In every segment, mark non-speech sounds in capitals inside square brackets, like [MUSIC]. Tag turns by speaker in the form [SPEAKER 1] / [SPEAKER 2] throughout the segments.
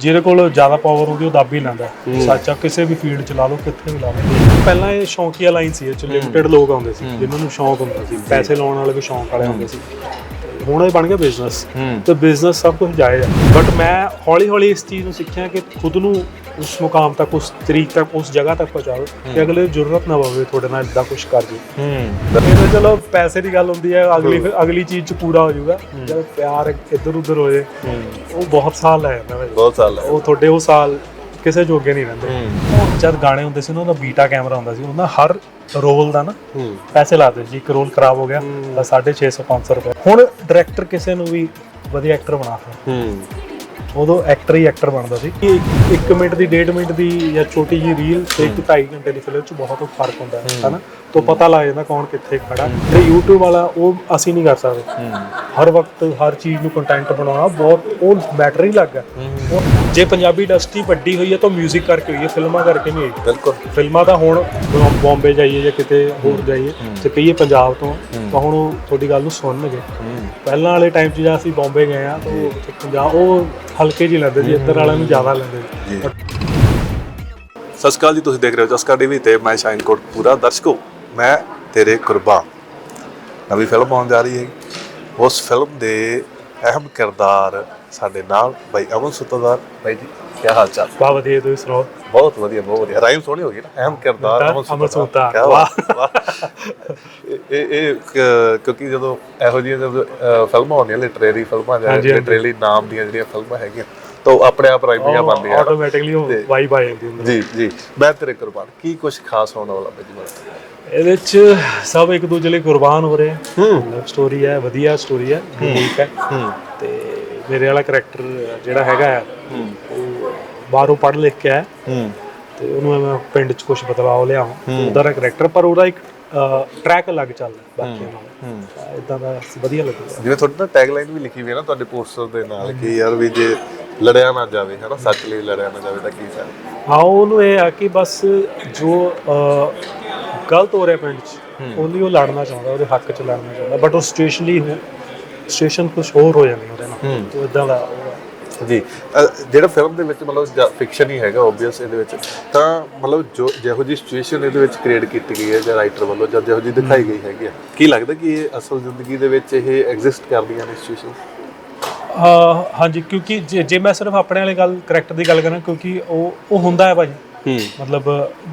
[SPEAKER 1] ਜਿਹਦੇ ਕੋਲ ਜ਼ਿਆਦਾ ਪਾਵਰ ਹੁੰਦੀ ਉਹ ਦੱਬ ਹੀ ਲੈਂਦਾ। ਸੱਚਾ ਕਿਸੇ ਵੀ ਫੀਲਡ ਚ ਲਾ ਲਓ ਕਿੱਥੇ ਵੀ ਲਾ ਲਓ। ਪਹਿਲਾਂ ਇਹ ਸ਼ੌਂਕੀਆ ਲਾਈਨ ਸੀ ਇਹ ਚ ਲਿਮਟਿਡ ਲੋਕ ਆਉਂਦੇ ਸੀ ਜਿਨ੍ਹਾਂ ਨੂੰ ਸ਼ੌਂਕ ਹੁੰਦਾ ਸੀ। ਪੈਸੇ ਲਾਉਣ ਵਾਲੇ ਵੀ ਸ਼ੌਂਕ ਵਾਲੇ ਹੁੰਦੇ ਸੀ। ਹੁਣ ਇਹ ਬਣ ਗਿਆ ਬਿਜ਼ਨਸ ਤੇ ਬਿਜ਼ਨਸ ਸਭ ਕੁਝ ਜਾਇਜ਼ ਹੈ ਬਟ ਮੈਂ ਹੌਲੀ ਹੌਲੀ ਇਸ ਚੀਜ਼ ਨੂੰ ਸਿੱਖਿਆ ਕਿ ਖੁਦ ਨੂੰ ਉਸ ਮੁਕਾਮ ਤੱਕ ਉਸ ਤਰੀਕ ਤੱਕ ਉਸ ਜਗ੍ਹਾ ਤੱਕ ਪਹੁੰਚਾਓ ਕਿ ਅਗਲੇ ਨੂੰ ਜ਼ਰੂਰਤ ਨਾ ਪਵੇ ਤੁਹਾਡੇ ਨਾਲ ਇਦਾਂ ਕੁਝ ਕਰ ਜੀ
[SPEAKER 2] ਹੂੰ।
[SPEAKER 1] ਇਹ ਤਾਂ ਚਲੋ ਪੈਸੇ ਦੀ ਗੱਲ ਹੁੰਦੀ ਹੈ ਅਗਲੀ ਅਗਲੀ ਚੀਜ਼ ਚ ਪੂਰਾ ਹੋ ਜਾਊਗਾ। ਜਦ ਪਿਆਰ ਇੱਧਰ ਉੱਧਰ ਹੋ। ਜੇ ਉਹ ਬਹੁਤ ਸਾਲ ਜਾਂਦਾ ਭਾਈ।
[SPEAKER 2] ਬਹੁਤ ਸਾਲ ਹੈ
[SPEAKER 1] ਉਹ ਤੁਹਾਡੇ ਉਹ ਸਾਲ ਕਿਸੇ ਜੋਗੇ ਨਹੀਂ ਰਹਿੰਦੇ। ਜਦ ਗਾਣੇ ਹੁੰਦੇ ਸੀ ਨਾ ਉਹਦਾ ਬੀਟਾ ਕੈਮਰਾ ਹੁੰਦਾ ਸੀ ਉਹਦਾ ਹਰ ਰੋਲ ਦਾ ਨਾ
[SPEAKER 2] ਹੂੰ।
[SPEAKER 1] ਪੈਸੇ ਲਾਦੇ ਸੀ ਇੱਕ ਰੋਲ ਖਰਾਬ ਹੋ ਗਿਆ ਤਾਂ 650 500 ਰੁਪਏ। ਹੁਣ ਡਾਇਰੈਕਟਰ ਕਿਸੇ ਨੂੰ ਵੀ ਵਧੀਆ ਐਕਟਰ ਬਣਾ ਸਕਦਾ
[SPEAKER 2] ਹੂੰ।
[SPEAKER 1] ਉਦੋਂ ਐਕਟਰ ਹੀ ਐਕਟਰ ਬਣਦਾ ਸੀ। 1 ਮਿੰਟ ਦੀ 1.5 ਮਿੰਟ ਦੀ ਜਾਂ ਛੋਟੀ ਜੀ ਰੀਲ ਤੇ 2.5 ਘੰਟੇ ਦੀ ਫਿਲਮ ਚ ਬਹੁਤ ਫ਼ਰਕ ਹੁੰਦਾ ਹੈ ਹਨਾ? ਤੋਂ ਪਤਾ ਲੱਗ ਜਾਂਦਾ ਕੌਣ ਕਿੱਥੇ ਖੜਾ। ਤੇ YouTube ਵਾਲਾ ਉਹ ਅਸੀਂ ਨਹੀਂ ਕਰ ਸਕਦੇ। ਹਰ ਵਕਤ ਹਰ ਚੀਜ਼ ਨੂੰ ਕੰਟੈਂਟ ਬਣਾਉਣਾ ਬਹੁਤ ਉਹ ਮੈਟਰ ਹੀ ਲੱਗਾ ਜੇ ਪੰਜਾਬੀ ਇੰਡਸਟਰੀ ਵੱਡੀ ਹੋਈ ਹੈ ਤਾਂ 뮤직 ਕਰਕੇ ਹੋਈ ਹੈ ਫਿਲਮਾਂ ਕਰਕੇ ਨਹੀਂ ਹੋਈ।
[SPEAKER 2] ਬਿਲਕੁਲ।
[SPEAKER 1] ਫਿਲਮਾਂ ਤਾਂ ਹੁਣ ਬੰਬੇ ਜਾਈਏ ਜਾਂ ਕਿਤੇ ਹੋਰ ਜਾਈਏ ਤੇ ਕਹੀਏ ਪੰਜਾਬ ਤੋਂ ਤਾਂ ਹੁਣ ਉਹ ਤੁਹਾਡੀ ਗੱਲ ਨੂੰ ਸੁਣਨਗੇ। ਪਹਿਲਾਂ ਵਾਲੇ ਟਾਈਮ 'ਚ ਜਦ ਅਸੀਂ ਬੰਬੇ ਗਏ ਆ ਤਾਂ ਉੱਥੇ ਪੰਜਾਬ ਉਹ ਹਲਕੇ ਜਿਹੇ ਲੈਂਦੇ ਸੀ ਇੱਧਰ ਵਾਲਿਆਂ ਨੂੰ ਜ਼ਿਆਦਾ ਲੈਂਦੇ ਸੀ।
[SPEAKER 2] ਜੀ। ਸਤਿ ਸ਼੍ਰੀ ਅਕਾਲ ਜੀ ਤੁਸੀਂ ਦੇਖ ਰਹੇ ਹੋ ਜਸਕਾ ਟੀਵੀ ਤੇ ਮੈਂ ਸ਼ਾਇਨ ਕੋਟ ਪੂਰਾ ਦਰਸ਼ਕੋ ਮੈਂ ਤੇਰੇ ਕੁਰਬਾਨ। ਨਵੀਂ ਫਿਲਮ ਆਉਣ ਜਾ ਰਹੀ ਹੈ ਉਸ ਫਿਲਮ ਦੇ ਅਹਿਮ ਕਿਰਦਾਰ ਸਾਡੇ ਨਾਲ ਭਾਈ ਅਮਨ ਸੁਤਦਾਰ। ਭਾਈ ਜੀ ਕੀ ਹਾਲ ਚਾਲ?
[SPEAKER 1] ਬਹੁਤ ਵਧੀਆ ਤੁਸੀਂ ਸੁਣਾਓ?
[SPEAKER 2] ਬਹੁਤ ਵਧੀਆ ਬਹੁਤ ਵਧੀਆ। ਰਾਈਮ ਸੋਹਣੀ ਹੋ ਗਈ ਨਾ? ਅਹਿਮ ਕਿਰਦਾਰ
[SPEAKER 1] ਅਮਨ
[SPEAKER 2] ਸੁਤਦਾਰ। ਵਾਹ। ਇਹ ਇਹ- ਕਿਉਂਕਿ ਜਦੋਂ ਇਹੋ ਜਿਹੀਆਂ ਜਦੋਂ ਫਿਲਮਾਂ ਆਉਂਦੀਆਂ ਲਿਟਰੇਰੀ ਫਿਲਮਾਂ ਜਾਂ। ਲਿਟਰੇਰੀ ਨਾਮ ਦੀਆਂ ਜਿਹੜੀਆਂ ਫਿਲਮਾਂ ਹੈਗੀਆਂ ਤਾਂ ਆਪਣੇ ਆਪ ਰਾਈਮੀਆਂ ਬਣਦੀਆਂ।
[SPEAKER 1] ਆਟੋਮੈਟਿਕਲੀ ਉਹ ਵਾਈਬ ਆ ਜਾਂਦੀ ਹੁੰਦੀ
[SPEAKER 2] ਜੀ ਜੀ। ਮੈਂ ਤੇਰੇ ਕੁਰਬਾਨ ਕੀ ਕੁਝ ਖਾਸ ਹੋਣ ਵਾਲਾ ਭਾਈ ਜੀ
[SPEAKER 1] ਇਹਦੇ 'ਚ ਸਭ ਇੱਕ ਦੂਜੇ ਲਈ ਕੁਰਬਾਨ ਹੋ ਰਹੇ ਹੂੰ। ਲਵ ਸਟੋਰੀ ਹੈ ਵਧੀਆ ਸਟੋਰੀ ਹੈ ਹੈ।
[SPEAKER 2] ਹੂੰ।
[SPEAKER 1] ਤੇ ਮੇਰੇ ਵਾਲਾ ਕਰੈਕਟਰ ਜਿਹੜਾ ਹੈਗਾ ਹੈ,
[SPEAKER 2] ਹੂੰ
[SPEAKER 1] ਉਹ ਬਾਹਰੋਂ ਪੜ੍ਹ ਲਿਖ ਕੇ ਆਇਆ।
[SPEAKER 2] ਹੂੰ।
[SPEAKER 1] ਤੇ ਉਹਨੂੰ ਮੈਂ ਪਿੰਡ 'ਚ ਕੁਝ ਬਦਲਾਅ ਲਿਆਵਾਂ ਉਹਦਾ ਦਾ ਕਰੈਕਟਰ ਪਰ ਉਹਦਾ ਇੱਕ ਟਰੈਕ ਅਲੱਗ ਚੱਲਦਾ ਬਾਕੀਆਂ ਨਾਲ।
[SPEAKER 2] ਹੂੰ।
[SPEAKER 1] ਇਦਾਂ ਦਾ ਵਧੀਆ ਲੱਗੂਗਾ
[SPEAKER 2] ਜਿਵੇਂ ਤੁਹਾਡੀ ਨਾ ਟੈਗਲਾਈਨ ਵੀ ਲਿਖੀ ਹੋਈ ਹੈ ਨਾ ਤੁਹਾਡੇ ਪੋਸਟਰ ਦੇ ਨਾਲ ਕਿ ਯਾਰ ਵੀ ਜੇ ਲੜਿਆ ਨਾ ਜਾਵੇ ਹਨਾ? ਸੱਚ ਲਈ ਲੜਿਆ ਨਾ ਜਾਵੇ ਤਾਂ ਕੀ ਫਾਇਦਾ?
[SPEAKER 1] ਹਾਂ ਉਹਨੂੰ ਇਹ ਆ ਕਿ ਬਸ ਜੋ ਗਲਤ ਹੋ ਰਿਹਾ ਪਿੰਡ 'ਚ ਉਹਲੀ ਉਹ ਲੜਨਾ ਚਾਹੁੰਦਾ ਉਹਦੇ ਹੱਕ 'ਚ ਲੜਨਾ ਚਾਹੁੰਦਾ। ਬਟ ਉਹ ਸਟੇਸ਼ਨਲੀ ਸਟੇਸ਼ਨ ਕੁਝ ਹੋਰ ਹੋ ਜਾਂਦੀ ਉਹਦੇ ਨਾਲ।
[SPEAKER 2] ਹੂੰ।
[SPEAKER 1] ਤੇ ਇਦਾਂ ਦਾ ਉਹ।
[SPEAKER 2] ਜੀ। ਅ, ਜਿਹੜਾ ਫਿਲਮ ਦੇ ਵਿੱਚ ਮਤਲਬ ਫਿਕਸ਼ਨ ਹੀ ਹੈਗਾ ਓਬਵੀਅਸ ਇਹਦੇ ਵਿੱਚ ਤਾਂ ਮਤਲਬ ਜੋ ਜਿਹੋ ਜੀ ਸਿਚੁਏਸ਼ਨ ਇਹਦੇ ਵਿੱਚ ਕ੍ਰੀਏਟ ਕੀਤੀ ਗਈ ਹੈ ਜਾਂ ਰਾਈਟਰ ਵੱਲੋਂ ਜਾਂ ਜਿਹੋ ਜੀ ਦਿਖਾਈ ਗਈ ਹੈਗੀ ਆ ਕੀ ਲੱਗਦਾ ਕਿ ਇਹ ਅਸਲ ਜ਼ਿੰਦਗੀ ਦੇ ਵਿੱਚ ਇਹ ਐਗਜ਼ਿਸਟ ਕਰਦੀਆਂ ਨੇ ਸਿਚੁਏਸ਼ਨ
[SPEAKER 1] ਹਾਂ ਹਾਂਜੀ ਕਿਉਂਕਿ ਜੇ ਜੇ ਮੈਂ ਸਿਰਫ ਆਪਣੇ ਵਾਲੇ ਗੱਲ ਕਰੈਕਟਰ ਦੀ ਗੱਲ ਕਰਾਂ ਕਿਉਂਕਿ ਉਹ ਉਹ ਹੁੰਦਾ ਹੈ ਭਾਜੀ।
[SPEAKER 2] ਹੂੰ
[SPEAKER 1] ਮਤਲਬ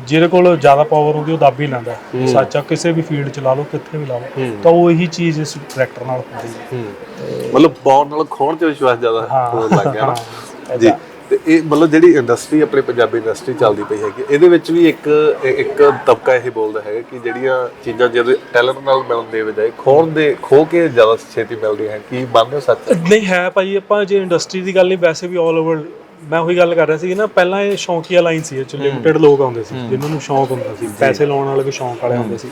[SPEAKER 1] ਜਿਹਦੇ ਕੋਲ ਜ਼ਿਆਦਾ ਪਾਵਰ ਹੁੰਦੀ ਉਹ ਦੱਬ ਹੀ ਲੈਂਦਾ। ਸੱਚਾ ਕਿਸੇ ਵੀ ਫੀਲਡ ਚ ਲਾ ਲਓ ਕਿੱਥੇ ਵੀ ਲਾ ਲਓ ਤਾਂ ਉਹ ਇਹੀ ਚੀਜ਼ ਇਸ ਕਰੈਕਟਰ ਨਾਲ ਹੁੰਦੀ ਹੈ।
[SPEAKER 2] ਮਤਲਬ ਬੌਨ ਨਾਲ ਖੋਣ ਚ ਵਿਸ਼ਵਾਸ ਜ਼ਿਆਦਾ। ਹੋਣ ਲੱਗ ਗਿਆ ਨਾ। ਜੀ। ਤੇ ਇਹ ਮਤਲਬ ਜਿਹੜੀ ਇੰਡਸਟਰੀ ਆਪਣੀ ਪੰਜਾਬੀ ਇੰਡਸਟਰੀ ਚੱਲਦੀ ਪਈ ਹੈਗੀ ਇਹਦੇ ਵਿੱਚ ਵੀ ਇੱਕ ਇੱਕ ਤਬਕਾ ਇਹ ਬੋਲਦਾ ਹੈਗਾ ਕਿ ਜਿਹੜੀਆਂ ਚੀਜ਼ਾਂ ਜਦੋਂ ਟੈਲੈਂਟ ਨਾਲ ਮਿਲਣ ਦੇ ਬਜਾਏ ਖੋਣ ਦੇ ਖੋ ਕੇ ਜ਼ਿਆਦਾ ਛੇਤੀ ਮਿਲਦੀਆਂ ਹੈ ਕੀ ਮੰਨਦੇ ਹੋ ਸੱਚ?
[SPEAKER 1] ਨਹੀਂ ਹੈ ਭਾਜੀ ਆਪਾਂ ਜੇ ਇੰਡਸਟਰੀ ਦੀ ਗੱਲ ਨਹੀਂ ਵੈਸੇ ਵੀ 올 ਓਵਰ ਮੈਂ ਉਹੀ ਗੱਲ ਕਰ ਰਿਹਾ ਸੀ ਨਾ ਪਹਿਲਾਂ ਇਹ ਸ਼ੌਂਕੀਆ ਲਾਈਨ ਸੀ ਇਹ ਚ ਲਿਮਟਿਡ ਲੋਕ ਆਉਂਦੇ ਸੀ ਜਿਨ੍ਹਾਂ ਨੂੰ ਸ਼ੌਂਕ ਹੁੰਦਾ ਸੀ ਪੈਸੇ ਲਾਉਣ ਵਾਲੇ ਵੀ ਸ਼ੌਂਕ ਵਾਲੇ ਹੁੰਦੇ ਸੀ।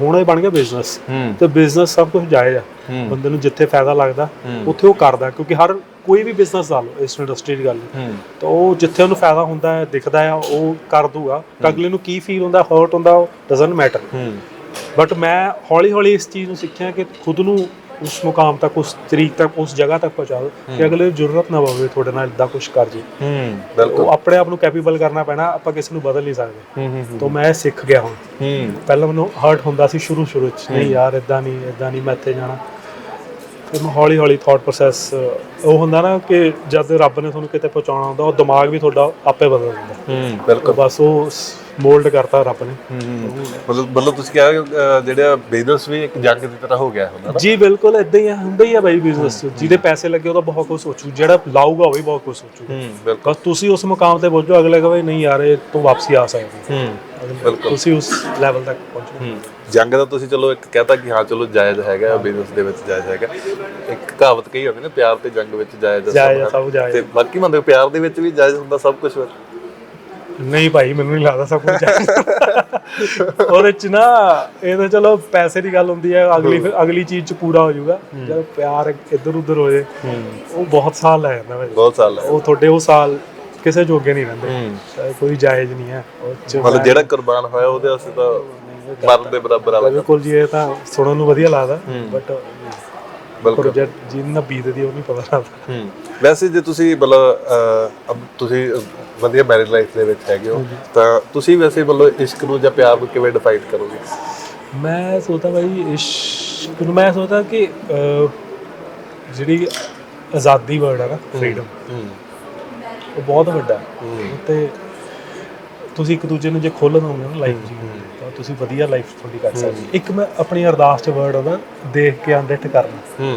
[SPEAKER 1] ਹੁਣ ਇਹ ਬਣ ਗਿਆ ਬਿਜ਼ਨਸ ਤੇ ਬਿਜ਼ਨਸ ਸਭ ਕੁਝ ਜਾਇਜ਼ ਆ। ਬੰਦੇ ਨੂੰ ਜਿੱਥੇ ਫਾਇਦਾ ਲੱਗਦਾ ਉੱਥੇ ਉਹ ਕਰਦਾ ਕਿਉਂਕਿ ਹਰ ਕੋਈ ਵੀ ਬਿਜ਼ਨਸ ਲਾ ਲਓ ਇਸ ਇੰਡਸਟਰੀ ਦੀ ਗੱਲ। ਤਾਂ ਉਹ ਜਿੱਥੇ ਉਹਨੂੰ ਫਾਇਦਾ ਹੁੰਦਾ ਹੈ ਦਿਖਦਾ ਹੈ ਉਹ ਕਰ ਦੂਗਾ। ਅਗਲੇ ਨੂੰ ਕੀ ਫੀਲ ਹੁੰਦਾ ਹਰਟ ਹੁੰਦਾ ਉਹ ਡਸਨਟ ਮੈਟਰ ਬਟ ਮੈਂ ਹੌਲੀ ਹੌਲੀ ਇਸ ਚੀਜ਼ ਨੂੰ ਸਿੱਖਿਆ ਕਿ ਖੁਦ ਨੂੰ ਉਸ ਮੁਕਾਮ ਤੱਕ ਉਸ ਤਰੀਕ ਤੱਕ ਉਸ ਜਗ੍ਹਾ ਤੱਕ ਪਹੁੰਚਾਓ ਕਿ ਅਗਲੇ ਨੂੰ ਜ਼ਰੂਰਤ ਨਾ ਪਵੇ ਤੁਹਾਡੇ ਨਾਲ ਇਦਾਂ ਕੁਝ ਕਰ ਜੀ।
[SPEAKER 2] ਹੂੰ ਬਿਲਕੁਲ।
[SPEAKER 1] ਉਹ ਆਪਣੇ ਆਪ ਨੂੰ ਕੈਪੇਬਲ ਕਰਨਾ ਪੈਣਾ ਆਪਾਂ ਕਿਸੇ ਨੂੰ ਬਦਲ ਨਹੀਂ ਸਕਦੇ।
[SPEAKER 2] ਹੂੰ ਹੂੰ
[SPEAKER 1] ਤਾਂ ਮੈਂ ਸਿੱਖ ਗਿਆ ਹੁਣ।
[SPEAKER 2] ਹੂੰ।
[SPEAKER 1] ਪਹਿਲਾਂ ਮੈਨੂੰ ਹਰਟ ਹੁੰਦਾ ਸੀ ਸ਼ੁਰੂ ਸ਼ੁਰੂ ਚ ਨਹੀਂ ਯਾਰ ਇਦਾਂ ਨਹੀਂ ਇਦਾਂ ਨਹੀਂ ਮੈਂ ਇੱਥੇ ਜਾਣਾ। ਫਿਰ ਮੈਂ ਹੌਲੀ ਹੌਲੀ ਥਾਟ ਪ੍ਰੋਸੈਸ ਉਹ ਹੁੰਦਾ ਨਾ ਕਿ ਜਦ ਰੱਬ ਨੇ ਤੁਹਾਨੂੰ ਕਿਤੇ ਪਹੁੰਚਾਉਣਾ ਹੁੰਦਾ ਉਹ ਦਿਮਾਗ ਵੀ ਤੁਹਾਡਾ ਆਪੇ ਬਦਲ ਦਿੰਦਾ।
[SPEAKER 2] ਹੂੰ ਬਿਲਕੁਲ।
[SPEAKER 1] ਬਸ ਉਹ ਮੋਲਡ ਕਰਤਾ ਰੱਬ ਨੇ।
[SPEAKER 2] ਮਤਲਬ ਮਤਲਬ ਤੁਸੀਂ ਕਿਹਾ ਜਿਹੜਾ ਬਿਜ਼ਨਸ ਵੀ ਇੱਕ ਜੰਗ ਦੀ ਤਰ੍ਹਾਂ ਹੋ ਗਿਆ ਹੁੰਦਾ
[SPEAKER 1] ਜੀ ਬਿਲਕੁਲ ਇਦਾਂ ਹੀ ਆ ਹੁੰਦਾ ਹੀ ਆ ਬਾਈ ਬਿਜ਼ਨਸ ਜਿਹਦੇ ਪੈਸੇ ਲੱਗੇ ਉਹਦਾ ਬਹੁਤ ਕੁਝ ਸੋਚੂ। ਜਿਹੜਾ ਲਾਊਗਾ ਉਹ ਵੀ ਬਹੁਤ ਕੁਝ ਸੋਚੂ।
[SPEAKER 2] ਹੂੰ ਬਿਲਕੁਲ।
[SPEAKER 1] ਤੁਸੀਂ ਉਸ ਮੁਕਾਮ ਤੇ ਪਹੁੰਚੋ ਅਗਲੇ ਕਹੇ ਨਹੀਂ ਯਾਰ ਇਹ ਤੋਂ ਵਾਪਸੀ ਆ ਸਕਦੀ।
[SPEAKER 2] ਹੂੰ। ਬਿਲਕੁਲ।
[SPEAKER 1] ਤੁਸੀਂ ਉਸ ਲੈਵਲ ਤੱਕ ਪਹੁੰਚੋ।
[SPEAKER 2] ਜੰਗ ਦਾ ਤੁਸੀਂ ਚਲੋ ਇੱਕ ਕਹਤਾ ਕਿ ਹਾਂ ਚਲੋ ਜਾਇਜ਼ ਹੈਗਾ ਬਿਜ਼ਨਸ ਦੇ ਵਿੱਚ ਜਾਇਜ਼ ਹੈਗਾ। ਇੱਕ ਕਹਾਵਤ ਕਹੀ ਹੁੰਦੀ ਨਾ ਪਿਆਰ ਤੇ ਜੰਗ ਵਿੱਚ ਜਾਇਜ਼ ਸਭ
[SPEAKER 1] ਜਾਇਜ਼ ਆ,
[SPEAKER 2] ਹੈ।
[SPEAKER 1] ਸਭ ਜਾਇਜ਼
[SPEAKER 2] ਤੇ ਬਾਕੀ ਮੰਨਦੇ ਪਿਆਰ ਦੇ ਵਿੱਚ ਵੀ ਜਾਇਜ਼ ਹੁੰਦਾ ਸਭ ਕੁਝ
[SPEAKER 1] ਨਹੀਂ ਭਾਈ ਮੈਨੂੰ ਨਹੀਂ ਲੱਗਦਾ ਸਭ ਕੁਝ ਉਹਦੇ ਚ ਨਾ ਇਹ ਤਾਂ ਚਲੋ ਪੈਸੇ ਦੀ ਗੱਲ ਹੁੰਦੀ ਹੈ ਅਗਲੀ ਅਗਲੀ ਚੀਜ਼ ਚ ਪੂਰਾ ਹੋ ਜਾਊਗਾ। ਜਦ ਪਿਆਰ ਇੱਧਰ ਉੱਧਰ ਹੋ। ਜੇ ਉਹ ਬਹੁਤ ਸਾਲ ਲੈ ਜਾਂਦਾ ਭਾਈ।
[SPEAKER 2] ਬਹੁਤ ਸਾਲ
[SPEAKER 1] ਉਹ ਤੁਹਾਡੇ ਉਹ ਸਾਲ ਕਿਸੇ ਜੋਗੇ ਨਹੀਂ ਰਹਿੰਦੇ। ਕੋਈ ਜਾਇਜ਼ ਨਹੀਂ ਹੈ
[SPEAKER 2] ਮਤਲਬ ਜਿਹੜਾ ਕੁਰਬਾਨ ਹੋਇਆ ਉਹਦੇ ਵਾਸਤੇ ਤਾਂ ਮਰਨ ਦੇ ਬਰਾਬਰ ਆ
[SPEAKER 1] ਬਿਲਕੁਲ ਜੀ ਇਹ ਤਾਂ ਸੁਣਨ ਨੂੰ ਵਧੀਆ ਲੱਗਦਾ। ਬਟ
[SPEAKER 2] ਬਿਲਕੁਲ।
[SPEAKER 1] ਪ੍ਰੋਜੈਕਟ ਜਿਹਨਾਂ ਬੀਤਦੀ ਉਹ ਨਹੀਂ ਪਤਾ ਲੱਗਦਾ।
[SPEAKER 2] ਵੈਸੇ ਜੇ ਤੁਸੀਂ ਮਤਲਬ ਤੁਸੀਂ ਵਧੀਆ ਮੈਰਿਜ ਲਾਈਫ ਦੇ ਵਿੱਚ ਹੈਗੇ ਹੋ ਤਾਂ ਤੁਸੀਂ ਵੈਸੇ ਮਤਲਬ ਇਸ਼ਕ ਨੂੰ ਜਾਂ ਪਿਆਰ ਨੂੰ ਕਿਵੇਂ ਡਿਫਾਈਨ ਕਰੋਗੇ?
[SPEAKER 1] ਮੈਂ ਸੋਚਦਾ ਭਾਈ ਇਸ਼ਕ ਨੂੰ ਮੈਂ ਸੋਚਦਾ ਕਿ ਜਿਹੜੀ ਆਜ਼ਾਦੀ ਵਰਡ ਹੈ ਨਾ ਫਰੀडम ਉਹ ਬਹੁਤ ਵੱਡਾ। ਤੇ ਤੁਸੀਂ ਇੱਕ ਦੂਜੇ ਨੂੰ ਜੇ ਖੋਲ੍ਹ ਦੋਗੇ ਨਾ ਲਾਈਫ ਜੀ ਤਾਂ ਤੁਸੀਂ ਵਧੀਆ ਲਾਈਫ ਤੁਹਾਡੀ ਕੱਟ ਸਕਦੇ। ਇੱਕ ਮੈਂ ਆਪਣੀ ਅਰਦਾਸ ਚ ਵਰਡ ਉਹਦਾ ਦੇਖ ਕੇ ਅੰਡਿਟ ਕਰਨਾ
[SPEAKER 2] ਹੂੰ।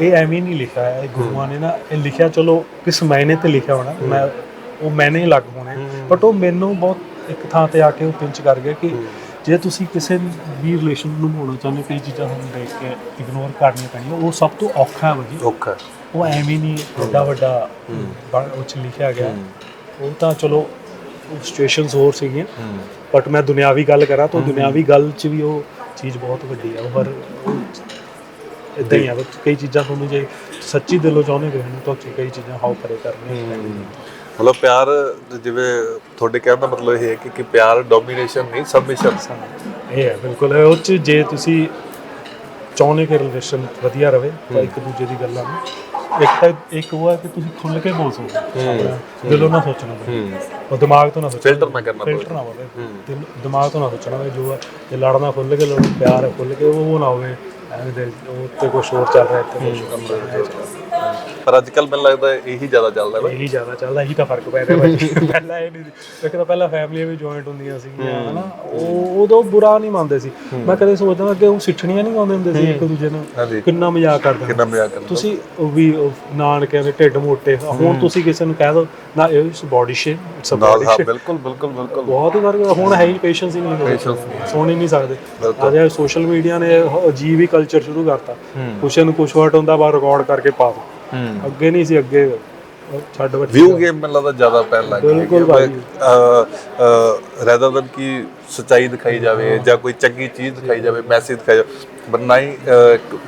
[SPEAKER 1] ਇਹ ਐਵੇਂ ਨਹੀਂ ਲਿਖਿਆ ਹੈ ਗੁਰੂਆਂ ਨੇ ਨਾ ਇਹ ਲਿਖਿਆ ਚਲੋ ਕਿਸ ਮਾਇਨੇ ਤੇ ਲਿਖਿਆ ਹੋਣਾ ਮੈਂ ਉਹ ਮੈਨੇ ਹੀ ਲੱਗ ਹੋਣੇ ਬਟ ਉਹ ਮੈਨੂੰ ਬਹੁਤ ਇੱਕ ਥਾਂ ਤੇ ਆ ਕੇ ਉਹ ਪਿੰਚ ਕਰ ਗਿਆ ਕਿ ਜੇ ਤੁਸੀਂ ਕਿਸੇ ਵੀ ਰਿਲੇਸ਼ਨ ਨੂੰ ਮੋੜਨਾ ਚਾਹੁੰਦੇ ਹੋ, ਕਈ ਚੀਜ਼ਾਂ ਤੁਹਾਨੂੰ ਦੇਖ ਕੇ ਇਗਨੋਰ ਕਰਨੀਆਂ ਪੈਣੀਆਂ ਉਹ ਸਭ ਤੋਂ ਔਖਾ ਹੈ ਭਾਜੀ।
[SPEAKER 2] ਔਖਾ
[SPEAKER 1] ਉਹ ਐਵੇਂ ਨਹੀਂ ਵੱਡਾ ਵੱਡਾ ਬਣ- ਉਹ ਚ ਲਿਖਿਆ ਗਿਆ ਉਹ ਤਾਂ ਚਲੋ ਸਿਚੁਏਸ਼ਨਸ ਹੋਰ ਸੀਗੀਆਂ।
[SPEAKER 2] ਹੂੰ।
[SPEAKER 1] ਬਟ ਮੈਂ ਦੁਨਿਆਵੀ ਗੱਲ ਕਰਾਂ ਤਾਂ ਦੁਨਿਆਵੀ ਗੱਲ 'ਚ ਵੀ ਉਹ ਚੀਜ਼ ਬਹੁਤ ਵੱਡੀ ਆ ਉਹ ਹਰ ਇਦਾਂ ਹੀ ਆ ਕਈ ਚੀਜ਼ਾਂ ਤੁਹਾਨੂੰ ਜੇ ਸੱਚੀ ਦਿਲੋਂ ਚਾਹੁੰਦੇ ਹੋ ਤਾਂ ਕਈ ਚੀਜ਼ਾਂ ਹਾਉ ਕਰੇ ਕਰਨੀਆਂ।
[SPEAKER 2] ਮਤਲਬ ਪਿਆਰ ਜਿਵੇਂ ਤੁਹਾਡੇ ਕਹਿਣ ਦਾ ਮਤਲਬ ਇਹ ਹੈ ਕਿ ਕਿ ਪਿਆਰ ਡੋਮੀਨੇਸ਼ਨ ਨਹੀਂ ਸਬਮਿਸ਼ਨ
[SPEAKER 1] ਇਹ ਹੈ ਬਿਲਕੁਲ। ਉਹ 'ਚ ਜੇ ਤੁਸੀਂ ਚਾਹੁੰਦੇ ਕਿ ਰਿਲੇਸ਼ਨ ਵਧੀਆ ਰਵੇ ਤਾਂ ਇੱਕ ਦੂਜੇ ਦੀ ਗੱਲਾਂ ਨੂੰ। ਇੱਕ ਤਾਂ ਇੱਕ ਉਹ ਹੈ ਕਿ ਤੁਸੀਂ ਖੁੱਲ ਕੇ ਬੋਲ ਆਪਣਾ ਦਿਲੋਂ ਨਾ ਸੋਚਣਾ ਪਵੇ। ਉਹ ਦਿਮਾਗ ਤੋਂ ਨਾ ਸੋਚਣਾ
[SPEAKER 2] ਫਿਲਟਰ ਨਾ ਕਰਨਾ ਪਵੇ।
[SPEAKER 1] ਫਿਲਟਰ ਨਾ ਹੋਵੇ। ਦਿਲ- ਦਿਮਾਗ ਤੋਂ ਨਾ ਸੋਚਣਾ ਹੋਵੇ ਜੋ ਹੈ ਲੜਨਾ ਖੁੱਲ ਕੇ ਲੜੋ ਪਿਆਰ ਖੁੱਲ ਕੇ ਉਹ ਨਾ ਹੋਵੇ। ਐਵੇਂ ਦੇ ਉਹ ਤੇ ਕੁਝ ਹੋਰ ਚੱਲ ਰਿਹਾ ਇੱਥੇ ਕੁਝ ਚੱਲ ਰਿਹਾ।
[SPEAKER 2] ਪਰ ਅੱਜ ਕੱਲ ਮੈਨੂੰ ਲੱਗਦਾ ਇਹੀ ਜ਼ਿਆਦਾ ਚੱਲਦਾ ਨਾ
[SPEAKER 1] ਇਹੀ ਜ਼ਿਆਦਾ ਚੱਲਦਾ ਇਹੀ ਤਾਂ ਫ਼ਰਕ ਪੈ ਰਿਹਾ ਭਾਜੀ ਪਹਿਲਾਂ ਇਹ ਨਹੀਂ ਸੀ। ਇੱਕ ਤਾਂ ਪਹਿਲਾਂ ਫੈਮਲੀਆਂ ਵੀ ਜੁਆਇੰਟ ਹੁੰਦੀਆਂ ਸੀਗੀਆਂ ਹਨਾ। ਉਹ ਉਦੋਂ ਬੁਰਾ ਨਹੀਂ ਮੰਨਦੇ ਸੀ। ਮੈਂ ਕਦੇ ਸੋਚਦਾ ਕਿ ਉਹ ਸਿੱਠਣੀਆਂ ਨਹੀਂ ਗਾਉਂਦੇ ਹੁੰਦੇ ਸੀ ਇੱਕ ਦੂਜੇ ਨੂੰ। ਕਿੰਨਾ ਮਜ਼ਾਕ ਕਰਦੇ
[SPEAKER 2] ਕਿੰਨਾ ਮਜ਼ਾਕ ਕਰਦਾ
[SPEAKER 1] ਤੁਸੀਂ ਵੀ ਨਾਨਕਿਆਂ ਦੇ ਢਿੱਡ ਮੋਟੇ। ਹੁਣ ਤੁਸੀਂ ਕਿਸੇ ਨੂੰ ਕਹਿ ਦੋ ਨਾ ਇਹ ਇਸ body shape
[SPEAKER 2] it's
[SPEAKER 1] a
[SPEAKER 2] body
[SPEAKER 1] shape
[SPEAKER 2] ਬਿਲਕੁਲ ਬਿਲਕੁਲ ਬਿਲਕੁਲ।
[SPEAKER 1] ਬਹੁਤ ਹੀ ਫ਼ਰਕ ਹੁਣ ਹੈ ਹੀ ਪੇਸ਼ੈਂਸ ਹੀ ਨਹੀਂ ਲੋਕਾਂ ਕੋਲ। ਸੁਣ ਹੀ ਨਹੀਂ ਸਕਦੇ। ਅੱਜ ਸੋਸ਼ਲ ਮੀਡੀਆ ਨੇ ਅਜੀਬ ਹੀ ਕਲਚਰ ਸ਼ੁਰੂ ਕਰਤਾ। ਕੁਛ ਨੂੰ ਕੁਛ ਵਰਡ ਹੁੰਦਾ ਬਾ ਰਿਕਾਰਡ ਕਰਕੇ ਪਾ ਦੋ। ਅੱਗੇ ਨਹੀਂ ਸੀ ਅੱਗੇ ਛੱਡ ਬੱਚੇ
[SPEAKER 2] ਵਿਊ ਗੇਮ ਮੈਨੂੰ ਲੱਗਦਾ ਜ਼ਿਆਦਾ ਪੈਣ ਲੱਗ ਗਿਆ
[SPEAKER 1] ਬਿਲਕੁਲ ਭਾਜੀ।
[SPEAKER 2] ਰੈਦਰ ਦਨ ਕਿ ਸਚਾਈ ਦਿਖਾਈ ਜਾਵੇ ਜਾਂ ਕੋਈ ਚੰਗੀ ਚੀਜ਼ ਦਿਖਾਈ ਜਾਵੇ ਮੈਸੇਜ ਦਿਖਾਈ ਜਾਵੇ ਬੰਨਾ ਹੀ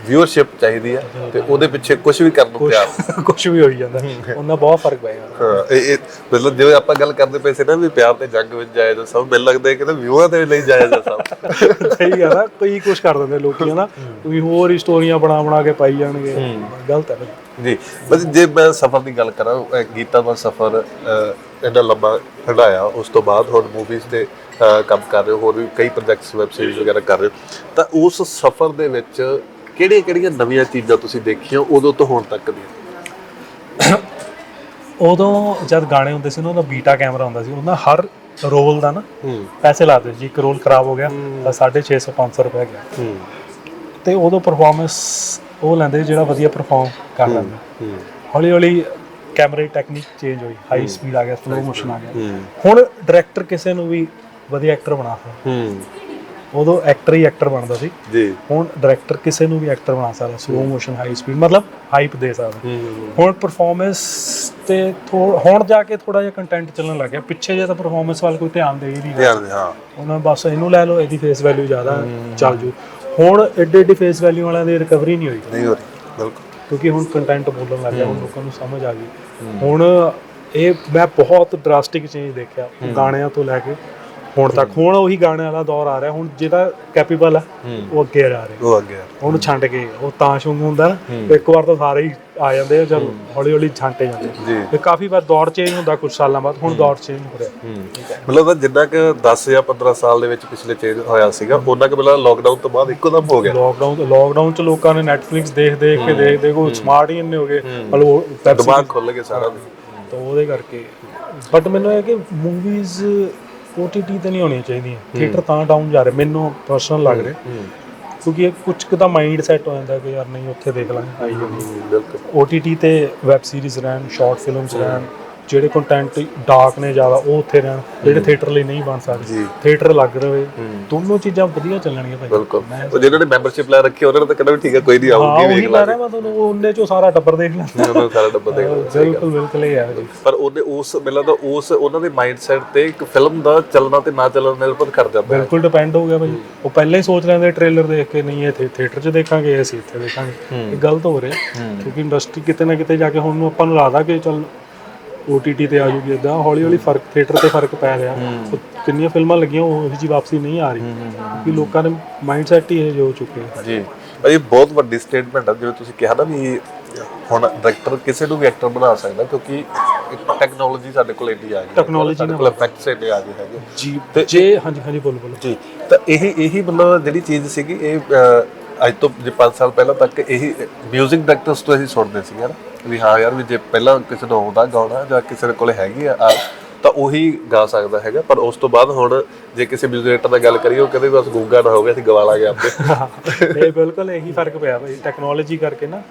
[SPEAKER 2] ਵਿਊਅਰਸ਼ਿਪ ਚਾਹੀਦੀ ਹੈ ਤੇ ਉਹਦੇ ਪਿੱਛੇ ਕੁਝ ਵੀ ਕਰਨ ਨੂੰ ਤਿਆਰ। [LAUGHS]
[SPEAKER 1] ਕੁਛ ਵੀ ਹੋਈ ਜਾਂਦਾ। ਉਹਨਾਂ ਬਹੁਤ ਫ਼ਰਕ ਪੈ ਜਾਂਦਾ।
[SPEAKER 2] ਹਾਂ, ਇਹ ਮਤਲਬ ਜਿਵੇਂ ਆਪਾਂ ਗੱਲ ਕਰਦੇ ਪਏ ਸੀ ਨਾ ਵੀ ਪਿਆਰ ਤੇ ਜੰਗ ਵਿੱਚ ਜਾਇਜ਼ ਆ ਸਭ ਮੈਨੂੰ ਲੱਗਦਾ ਕਿ ਨਾ ਵਿਊਆਂ ਦੇ ਲਈ ਜਾਇਜ਼ ਆ ਸਭ। [LAUGHS]
[SPEAKER 1] ਸਹੀ ਆ ਕਈ ਕੁਛ ਕਰ ਦਿੰਦੇ ਲੋਕੀ ਹਨਾ। ਕੋਈ ਹੋਰ ਹੀ ਸਟੋਰੀਆਂ ਬਣਾ ਬਣਾ ਕੇ ਪਾਈ ਜਾਣਗੇ। ਗਲਤ ਹੈ।
[SPEAKER 2] ਜੀ। ਬਸ ਜੇ ਮੈਂ ਸਫ਼ਰ ਦੀ ਗੱਲ ਕਰਾਂ ਅਹ ਗੀਤਾ ਦਾ ਸਫ਼ਰ ਇੰਨਾ ਲੰਬਾ ਹੰਡਾਇਆ ਉਸ ਤੋਂ ਬਾਅਦ ਹੁਣ ਮੂਵੀਜ਼ ਤੇ ਅਹ, ਕੰਮ ਕਰ ਰਹੇ ਹੋ ਹੋਰ ਵੀ ਕਈ ਪ੍ਰੋਜੈਕਟਸ ਵੈਬ ਸੀਰੀਜ਼ ਵਗੈਰਾ ਕਰ ਰਹੇ ਹੋ। ਤਾਂ ਉਸ ਸਫ਼ਰ ਦੇ ਵਿੱਚ ਕਿਹੜੀਆਂ ਕਿਹੜੀਆਂ ਨਵੀਆਂ ਚੀਜ਼ਾਂ ਤੁਸੀਂ ਦੇਖੀਆਂ ਉਦੋਂ ਤੋਂ ਹੁਣ ਤੱਕ ਦੀਆਂ? [COUGHS]
[SPEAKER 1] ਉਦੋਂ ਜਦ ਗਾਣੇ ਹੁੰਦੇ ਸੀ ਨਾ ਉਹਦਾ ਬੀਟਾ ਕੈਮਰਾ ਹੁੰਦਾ ਸੀ ਉਹਦਾ ਹਰ ਰੋਲ ਦਾ ਨਾ
[SPEAKER 2] ਹੂੰ।
[SPEAKER 1] ਪੈਸੇ ਲਾਦੇ ਜੀ ਇੱਕ ਰੋਲ ਖਰਾਬ ਹੋ ਗਿਆ ਤਾਂ 650 500 ਰੁਪਏ ਗਿਆ।
[SPEAKER 2] ਹੂੰ।
[SPEAKER 1] ਤੇ ਉਦੋਂ ਪਰਫਾਰਮੈਂਸ ਉਹ ਲੈਂਦੇ ਜਿਹੜਾ ਵਧੀਆ ਪਰਫਾਰਮ ਕਰ ਲੈਂਦਾ। ਹੌਲੀ ਹੌਲੀ ਕੈਮਰੇ ਟੈਕਨੀਕ ਚੇਂਜ ਹੋਈ ਹਾਈ ਸਪੀਡ ਆ ਗਿਆ ਸਲੋ ਮੋਸ਼ਨ ਆ ਗਿਆ। ਹੁਣ ਡਾਇਰੈਕਟਰ ਕਿਸੇ ਨੂੰ ਵੀ ਵਧੀਆ ਐਕਟਰ ਬਣਾ ਸਕਦਾ। ਉਦੋਂ ਐਕਟਰ ਹੀ ਐਕਟਰ ਬਣਦਾ ਸੀ।
[SPEAKER 2] ਜੀ।
[SPEAKER 1] ਹੁਣ ਡਾਇਰੈਕਟਰ ਕਿਸੇ ਨੂੰ ਵੀ ਐਕਟਰ ਬਣਾ ਸਕਦਾ ਸਲੋ ਮੋਸ਼ਨ ਹਾਈ ਸਪੀਡ ਮਤਲਬ ਹਾਈਪ ਦੇ ਸਕਦਾ। ਹੁਣ ਪਰਫਾਰਮੈਂਸ ਤੇ ਹੁਣ ਜਾ ਕੇ ਥੋੜਾ ਜਿਹਾ ਕੰਟੈਂਟ ਚੱਲਣ ਲੱਗ ਗਿਆ। ਪਿੱਛੇ ਜੇ ਤਾਂ ਪਰਫਾਰਮੈਂਸ ਵੱਲ ਕੋਈ ਧਿਆਨ ਦੇ ਹੀ ਨਹੀਂ ਰਿਹਾ।
[SPEAKER 2] ਧਿਆਨ ਦੇ ਹਾਂ।
[SPEAKER 1] ਉਹਨਾਂ ਬਸ ਇਹਨੂੰ ਲੈ ਲਓ ਇਹਦੀ ਫੇਸ ਵੈਲਿਊ ਜ਼ਿਆਦਾ ਚੱਲ ਜੂ। ਹੁਣ ਏਡੇ ਏਡੇ ਫੇਸ ਵੈਲਿਊ ਵਾਲਿਆਂ ਦੀ ਰਿਕਵਰੀ ਨਹੀਂ ਹੋਈ।
[SPEAKER 2] ਨਹੀਂ ਹੋ ਰਹੀ ਬਿਲਕੁਲ।
[SPEAKER 1] ਕਿਉਂਕਿ ਹੁਣ ਕੰਟੈਂਟ ਬੋਲਣ ਲੱਗ ਗਿਆ ਹੁਣ ਲੋਕਾਂ ਨੂੰ ਸਮਝ ਆ ਗਈ। ਹੁਣ ਇਹ ਮੈਂ ਬਹੁਤ ਡਰਾਸਟਿਕ ਚੇਂਜ ਦੇਖਿਆ ਗਾਣਿਆਂ ਤੋਂ ਲੈ ਕੇ ਹੁਣ ਤੱਕ ਹੁਣ ਉਹੀ ਗਾਣਿਆਂ ਵਾਲਾ ਦੌਰ ਆ ਰਿਹਾ ਹੁਣ ਜਿਹੜਾ ਕੈਪੇਬਲ ਆ ਉਹ ਅੱਗੇ ਆ ਰਿਹਾ।
[SPEAKER 2] ਉਹ ਅੱਗੇ ਆ।
[SPEAKER 1] ਉਹਨੂੰ ਛੰਡ ਕੇ ਉਹ ਤਾਂ ਸ਼ੁੰਗ ਹੁੰਦਾ ਇੱਕ ਵਾਰ ਤਾਂ ਸਾਰੇ ਹੀ ਆ ਜਾਂਦੇ ਆ ਜਦ ਹੌਲੀ ਹੌਲੀ ਛਾਂਟੇ ਜਾਂਦੇ
[SPEAKER 2] ਜੀ।
[SPEAKER 1] ਤੇ ਕਾਫੀ ਵਾਰ ਦੌਰ ਚੇਂਜ ਹੁੰਦਾ ਕੁਝ ਸਾਲਾਂ ਬਾਅਦ ਹੁਣ ਦੌਰ ਚੇਂਜ ਹੋ ਰਿਹਾ।
[SPEAKER 2] ਮਤਲਬ ਜਿੰਨਾ ਕਿ 10 ਜਾਂ 15 ਸਾਲ ਦੇ ਵਿੱਚ ਪਿਛਲੇ ਚੇਂਜ ਹੋਇਆ ਸੀਗਾ ਉਹਨਾਂ ਕਿ ਮਤਲਬ ਲੋਕਡਾਊਨ ਤੋਂ ਬਾਅਦ ਇੱਕੋ ਦਮ ਹੋ ਗਿਆ।
[SPEAKER 1] ਲੋਕਡਾਊਨ ਲੋਕਡਾਊਨ ਚ ਲੋਕਾਂ ਨੇ ਨੈਟਫਲਿਕਸ ਦੇਖ ਦੇਖ ਕੇ ਦੇਖ ਦੇਖ ਉਹ ਸਮਾਰਟ ਹੀ ਇੰਨੇ ਹੋ ਗਏ। ਮਤਲਬ
[SPEAKER 2] ਦਿਮਾਗ ਖੁੱਲ ਗਿਆ ਸਾਰਾ।
[SPEAKER 1] ਤਾਂ ਉਹਦੇ ਕਰਕੇ। ਬਟ ਮੈਨੂੰ ਇਹ ਕਿ ਮੂਵੀਜ਼ OTT ਤੇ ਨਹੀਂ ਹੋਣੀਆਂ ਚਾਹੀਦੀਆਂ। ਥੀਏਟਰ ਤਾਂ ਡਾਊਨ ਜਾ ਰਹੇ ਮੈਨੂੰ ਪਰਸਨਲ ਲੱਗ ਰਿਹਾ। ਕਿਉਂਕਿ ਇਹ ਕੁਝ ਕੁ ਤਾਂ ਮਾਈਂਡ ਸੈਟ ਹੋ ਜਾਂਦਾ ਕਿ ਯਾਰ ਨਹੀਂ ਉੱਥੇ ਦੇਖ ਲਾਂਗੇ। ਆਈ
[SPEAKER 2] ਬਿਲਕੁਲ।
[SPEAKER 1] OTT ਤੇ ਵੈਬ ਸੀਰੀਜ਼ ਰਹਿਣ ਸ਼ਾਰਟ ਫਿਲਮਸ ਰਹਿਣ ਜਿਹੜੇ ਕੰਟੈਂਟ ਡਾਰਕ ਨੇ ਜ਼ਿਆਦਾ ਉਹ ਉੱਥੇ ਰਹਿਣ ਜਿਹੜੇ ਥੀਏਟਰ ਲਈ ਨਹੀਂ ਬਣ ਸਕਦੇ। ਥੀਏਟਰ ਲੱਗ ਰਹੇ। ਦੋਨੋਂ ਚੀਜ਼ਾਂ ਵਧੀਆ ਚੱਲਣਗੀਆਂ ਭਾਈ।
[SPEAKER 2] ਬਿਲਕੁਲ। ਉਹ ਜਿਹਨਾਂ ਨੇ ਮੈਂਬਰਸ਼ਿਪ ਲੈ ਰੱਖੀ ਉਹਨਾਂ ਨੇ ਤਾਂ ਕਹਿੰਦਾ ਵੀ ਠੀਕ ਹੈ ਕੋਈ ਨਹੀਂ ਆਊਗੀ ਵੇਖ
[SPEAKER 1] ਰਿਹਾ ਮੈਂ ਤੁਹਾਨੂੰ ਉਹ ਉਹਨੇ ਚੋਂ ਸਾਰਾ ਟੱਬਰ ਦੇਖ ਲੈਂਦਾ।
[SPEAKER 2] ਉਹਨਾਂ ਸਾਰਾ ਡੱਬਾ ਦੇਖ ਲਓ।
[SPEAKER 1] ਬਿਲਕੁਲ ਬਿਲਕੁਲ ਇਹ ਹੈ
[SPEAKER 2] ਪਰ ਉਹਨੇ ਉਸ ਮੈਨੂੰ ਲੱਗਦਾ ਉਸ ਉਹਨਾਂ ਦੇ ਮਾਈਂਡਸੈਟ ਤੇ ਇੱਕ ਫਿਲਮ ਦਾ ਚੱਲਣਾ ਤੇ ਨਾ ਚੱਲਣਾ ਨਿਰਭਰ ਕਰ ਜਾਂਦਾ।
[SPEAKER 1] ਬਿਲਕੁਲ ਡਿਪੈਂਡ ਹੋ ਗਿਆ ਭਾਈ। ਉਹ ਪਹਿਲਾਂ ਹੀ ਸੋਚ ਲੈਂਦੇ ਟ੍ਰੇਲਰ ਦੇਖ ਕੇ ਨਹੀਂ ਇਹ ਥੀਏਟਰ 'ਚ ਦੇਖਾਂਗੇ ਅਸੀਂ ਇੱਥੇ ਦੇਖਾਂਗੇ। ਇਹ ਗਲਤ ਹੋ ਰਿਹਾ। ਕਿਉਂਕਿ ਇੰਡਸਟਰੀ ਕਿਤੇ ਨਾ ਕਿਤੇ ਜਾ ਕੇ ਹੁਣ ਨੂੰ ਆਪਾਂ ਨੂੰ ਲੱਗਦਾ ਕਿ ਚੱਲ OTT ਤੇ ਆ ਜੂਗੀ ਇਦਾਂ ਹੌਲੀ ਹੌਲੀ ਫ਼ਰਕ ਥੀਏਟਰ ਤੇ ਫ਼ਰਕ ਪੈ ਰਿਹਾ। ਕਿੰਨੀਆਂ ਫਿਲਮਾਂ ਲੱਗੀਆਂ ਉਹ ਜੀ ਵਾਪਸੀ ਨਹੀਂ ਆ ਰਹੀ। ਕਿਉਂਕਿ ਲੋਕਾਂ ਦੇ ਮਾਈਂਡ ਸੈਟ ਹੀ ਇਹ ਹੋ ਚੁੱਕੇ ਆ।
[SPEAKER 2] ਜੀ। ਭਾਈ ਬਹੁਤ ਵੱਡੀ ਸਟੇਟਮੈਂਟ ਹੈ ਜਿਵੇਂ ਤੁਸੀਂ ਕਿਹਾ ਨਾ ਵੀ ਹੁਣ ਡਾਇਰੈਕਟਰ ਕਿਸੇ ਨੂੰ ਵੀ ਐਕਟਰ ਬਣਾ ਸਕਦਾ ਕਿਉਂਕਿ ਟੈਕਨੋਲੋਜੀ ਸਾਡੇ ਕੋਲ ਇੰਨੀ ਆ ਗਈ ਹੈ।
[SPEAKER 1] Technology
[SPEAKER 2] ਸਾਡੇ ਕੋਲ ਇਫੈਕਟਸ ਇੰਨੇ ਆ ਗਏ ਹੈਗੇ।
[SPEAKER 1] ਜੀ
[SPEAKER 2] ਤੇ-
[SPEAKER 1] ਜੇ ਹਾਂਜੀ ਹਾਂਜੀ ਬੋਲੋ ਬੋਲੋ।
[SPEAKER 2] ਜੀ। ਤਾਂ ਇਹ ਇਹੀ ਮਤਲਬ ਜਿਹੜੀ ਚੀਜ਼ ਸੀਗੀ ਇਹ ਅਹ, ਅੱਜ ਤੋਂ ਜੇ 5 ਸਾਲ ਪਹਿਲਾਂ ਤੱਕ ਇਹੀ 뮤직 ਡਾਇਰੈਕਟਰਸ ਤੋਂ ਅਸੀਂ ਸੁਣਦੇ ਸੀ ਯਾਰ ਵੀ ਹਾਂ ਯਾਰ ਵੀ ਜੇ ਪਹਿਲਾਂ ਕਿਸੇ ਨੂੰ ਆਉਂਦਾ ਗਾਉਣਾ ਜਾਂ ਕਿਸੇ ਦੇ ਕੋਲੇ ਹੈਗੀ ਆ art, ਤਾਂ ਉਹੀ ਗਾ ਸਕਦਾ ਹੈਗਾ ਪਰ ਉਸ ਤੋਂ ਬਾਅਦ ਹੁਣ ਜੇ ਕਿਸੇ 뮤직 ਡਾਇਰੈਕਟਰ ਨਾਲ ਗੱਲ ਕਰੀਏ ਉਹ ਕਹਿੰਦੇ ਬਸ ਗੂੰਗਾ ਨਾ ਹੋਵੇ ਅਸੀਂ ਗਵਾ ਲਾਂਗੇ ਆਪੇ [LAUGHS]
[SPEAKER 1] ਇਹ ਬਿਲਕੁਲ ਇਹੀ ਫਰਕ ਪਿਆ ਭਾਈ ਟੈਕਨੋਲੋਜੀ ਕਰਕੇ ਨਾ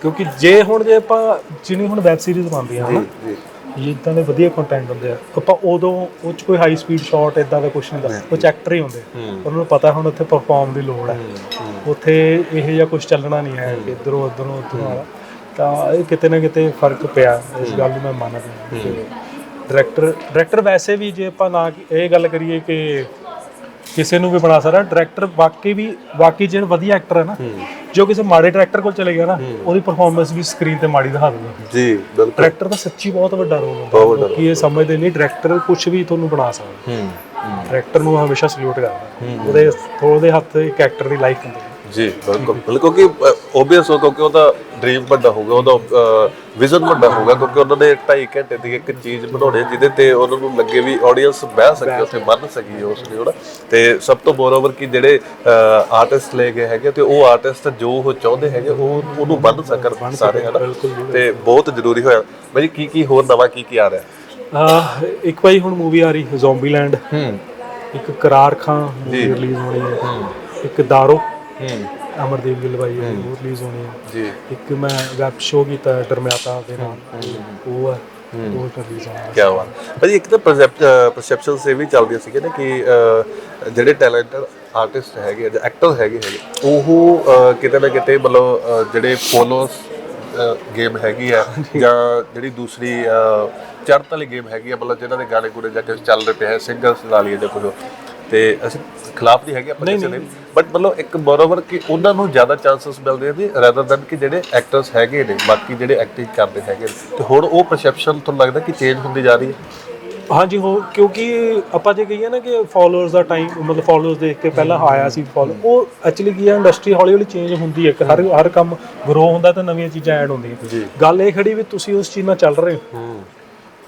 [SPEAKER 1] ਕਿਉਂਕਿ ਜੇ ਹੁਣ ਜੇ ਆਪਾਂ ਜਿਹਨੀ ਹੁਣ ਵੈਬ ਸੀਰੀਜ਼ ਬਣਦੀਆਂ ਹਨ
[SPEAKER 2] ਜੀ
[SPEAKER 1] ਇਹ ਇਦਾਂ ਦੇ ਵਧੀਆ ਕੰਟੈਂਟ ਹੁੰਦੇ ਆ। ਆਪਾਂ ਉਦੋਂ ਉਹ ਚ ਕੋਈ ਹਾਈ ਸਪੀਡ ਸ਼ਾਟ ਇਦਾਂ ਦਾ ਕੁਝ ਨਹੀਂ ਹੁੰਦਾ। ਉਹ ਚ ਐਕਟਰ ਹੀ। ਹੁੰਦੇ। ਉਹਨਾਂ ਨੂੰ ਪਤਾ ਹੁਣ ਉੱਥੇ ਪਰਫਾਰਮ ਦੀ ਲੋੜ ਹੈ। ਉੱਥੇ ਇਹ ਜਿਹਾ ਕੁਝ ਚੱਲਣਾ ਨਹੀਂ ਹੈ ਇਧਰੋਂ ਉਧਰੋਂ ਉਧਰੋਂ ਤਾਂ ਇਹ ਕਿਤੇ ਨਾ ਕਿਤੇ ਫ਼ਰਕ ਪਿਆ। ਇਸ ਗੱਲ ਨੂੰ ਮੈਂ ਮੰਨਦਾ। ਡਾਇਰੈਕਟਰ ਡਾਇਰੈਕਟਰ ਵੈਸੇ ਵੀ ਜੇ ਆਪਾਂ ਨਾ ਇਹ ਗੱਲ ਕਰੀਏ ਕਿ ਕਿਸੇ ਨੂੰ ਵੀ ਬਣਾ ਸਕਦਾ। ਡਾਇਰੈਕਟਰ ਵਾਕਈ ਵੀ ਵਾਕਈ ਜਿਹੜਾ ਵਧੀਆ ਐਕਟਰ ਹੈ ਨਾ ਜੋ ਕਿਸੇ ਮਾੜੇ ਡਾਇਰੈਕਟਰ ਕੋਲ ਚਲੇ ਗਿਆ ਨਾ ਉਹਦੀ ਪਰਫਾਰਮੈਂਸ ਵੀ ਸਕਰੀਨ ਤੇ ਮਾੜੀ ਦਿਖਾ ਦਿੰਦਾ।
[SPEAKER 2] ਜੀ ਬਿਲਕੁਲ।
[SPEAKER 1] ਡਾਇਰੈਕਟਰ ਦਾ ਸੱਚੀ ਬਹੁਤ ਵੱਡਾ ਰੋਲ ਹੁੰਦਾ। ਲੋਕੀ ਇਹ ਸਮਝਦੇ ਨਹੀਂ ਡਾਇਰੈਕਟਰ ਕੁਝ ਵੀ ਤੁਹਾਨੂੰ ਬਣਾ ਸਕਦਾ।
[SPEAKER 2] ਹੂੰ
[SPEAKER 1] ਡਾਇਰੈਕਟਰ ਨੂੰ ਹਮੇਸ਼ਾ ਸਲੂਟ ਕਰਦਾ। ਉਹਦੇ ਉਹਦੇ ਹੱਥ ਇੱਕ ਐਕਟਰ ਦੀ ਲਾਈਫ ਹੁੰਦੀ ਹੈ।
[SPEAKER 2] ਜੀ ਬਿਲਕੁਲ। ਬਿਲਕੁਲ ਕਿਉਂਕਿ ਓਬਵੀਅਸ ਹੋ ਕਿਉਂਕਿ ਉਹਦਾ ਡ੍ਰੀਮ ਵੱਡਾ ਹੋਊਗਾ ਉਹਦਾ ਵਿਜ਼ਨ ਵੱਡਾ ਹੋਊਗਾ ਕਿਉਂਕਿ ਉਹਨਾਂ ਨੇ 2.5 ਘੰਟੇ ਦੀ ਇੱਕ ਚੀਜ਼ ਬਣਾਉਣੀ ਜਿਹਦੇ ਤੇ ਉਹਨਾਂ ਨੂੰ ਲੱਗੇ ਵੀ ਆਡੀਅנס ਬਹਿ ਸਕੇ ਉੱਥੇ ਮੰਨ ਸਕੀ ਉਸ ਨੂੰ ਹਨਾ? ਤੇ ਸਭ ਤੋਂ ਮੋਰਓਵਰ ਕਿ ਜਿਹੜੇ ਆਰਟਿਸਟ ਲੈ ਗਏ ਹੈਗੇ ਤੇ ਉਹ ਆਰਟਿਸਟ ਜੋ ਉਹ ਚਾਹੁੰਦੇ ਹੈਗੇ ਉਹ ਉਹਨੂੰ ਮੰਨ ਸਕਣ ਸਾਰੇ ਹਨਾ? ਤੇ ਬਹੁਤ ਜ਼ਰੂਰੀ ਹੋਇਆ। ਬਈ ਕੀ ਕੀ ਹੋਰ ਨਵਾਂ ਕੀ ਕੀ ਆ ਰਿਹਾ?
[SPEAKER 1] ਇੱਕ ਭਾਈ ਹੁਣ ਮੂਵੀ ਆ ਰਹੀ ਜ਼ੋਂਬੀਲੈਂਡ
[SPEAKER 2] ਹੂੰ।
[SPEAKER 1] ਇੱਕ ਕਰਾਰ ਮੂਵੀ ਰਿਲੀਜ਼ ਹੋਣੀ ਹੈ। ਇੱਕ ਦਾਰੋ। ਅਮਰਦੀਪ ਗਿੱਲ ਭਾਈ ਦੀ ਉਹ ਰਿਲੀਜ਼ ਹੋਣੀ ਹੈ
[SPEAKER 2] ਜੀ।
[SPEAKER 1] ਇੱਕ ਮੈਂ ਵੈਬ ਸ਼ੋ ਕੀਤਾ ਡਰਮਿਆਤਾ ਦੇ ਨਾਲ। ਉਹ ਹੈ। ਉਹ ਰਿਲੀਜ਼ ਹੋਣਾ ਹੈ
[SPEAKER 2] ਕਿਆ ਬਾਤ। ਭਾਜੀ ਇੱਕ ਤਾਂ ਪਰਸੈਪਸ਼ਨ ਸੇ ਵੀ ਚੱਲਦੀਆਂ ਸੀਗੇ ਨਾ ਕਿ ਜਿਹੜੇ ਟੈਲੈਂਟਡ ਆਰਟਿਸਟ ਹੈਗੇ ਜਾਂ ਐਕਟਰ ਹੈਗੇ ਹੈਗੇ ਉਹ ਕਿਤੇ ਨਾ ਕਿਤੇ ਮਤਲਬ ਜਿਹੜੇ ਫੋਲੋਸ ਗੇਮ ਹੈਗੀ ਆ ਜਾਂ ਜਿਹੜੀ ਦੂਸਰੀ ਅਹ, ਚੜ੍ਹਤ ਵਾਲੀ ਗੇਮ ਹੈਗੀ ਆ ਮਤਲਬ ਜਿਨ੍ਹਾਂ ਦੇ ਗਾਣੇ ਗੁਣੇ ਜਾਂ ਕਿ ਚੱਲ ਰਹੇ ਪਏ ਹੈ ਸਿੰਗਰਸ ਲਾ ਲਈਏ ਜਾਂ ਕੁਝ ਤੇ ਅਸੀਂ ਖਿਲਾਫ ਨਹੀਂ ਹੈਗੇ ਆਪਾਂ ਕਿਸੇ ਦੇ ਬਟ ਮਤਲਬ ਇੱਕ ਬਰੋਬਰ ਕਿ ਉਹਨਾਂ ਨੂੰ ਜ਼ਿਆਦਾ ਚਾਂਸਸ ਮਿਲਦੇ ਨੇ ਰੈਦਰ ਦੈਨ ਕਿ ਜਿਹੜੇ ਐਕਟਰਸ ਹੈਗੇ ਨੇ ਬਾਕੀ ਜਿਹੜੇ ਐਕਟਿੰਗ ਕਰਦੇ ਹੈਗੇ। ਤੇ ਹੁਣ ਉਹ ਪਰਸੈਪਸ਼ਨ ਤੁਹਾਨੂੰ ਲੱਗਦਾ ਕਿ ਚੇਂਜ ਹੁੰਦੀ ਜਾ ਰਹੀ ਹੈ?
[SPEAKER 1] ਹਾਂਜੀ ਹੋ ਕਿਉਂਕਿ ਆਪਾਂ ਜੇ ਕਹੀਏ ਨਾ ਕਿ ਫਾਲੋਅਰਸ ਦਾ ਟਾਈਮ ਮਤਲਬ ਫਾਲੋਅਰਸ ਦੇਖ ਕੇ ਪਹਿਲਾਂ ਆਇਆ ਸੀ ਫਾਲੋ ਉਹ ਐਕਚੁਅਲੀ ਕੀ ਹੈ ਇੰਡਸਟਰੀ ਹੌਲੀ ਹੌਲੀ ਚੇਂਜ ਹੁੰਦੀ ਹੈ। ਹਰ ਹਰ ਕੰਮ ਗਰੋ ਹੁੰਦਾ ਤਾਂ ਨਵੀਆਂ ਚੀਜ਼ਾਂ ਐਡ ਹੁੰਦੀਆਂ। ਗੱਲ ਇਹ ਖੜੀ ਵੀ ਤੁਸੀਂ ਉਸ ਚੀਜ਼ ਨਾਲ ਚੱਲ ਰਹੇ ਹੋ।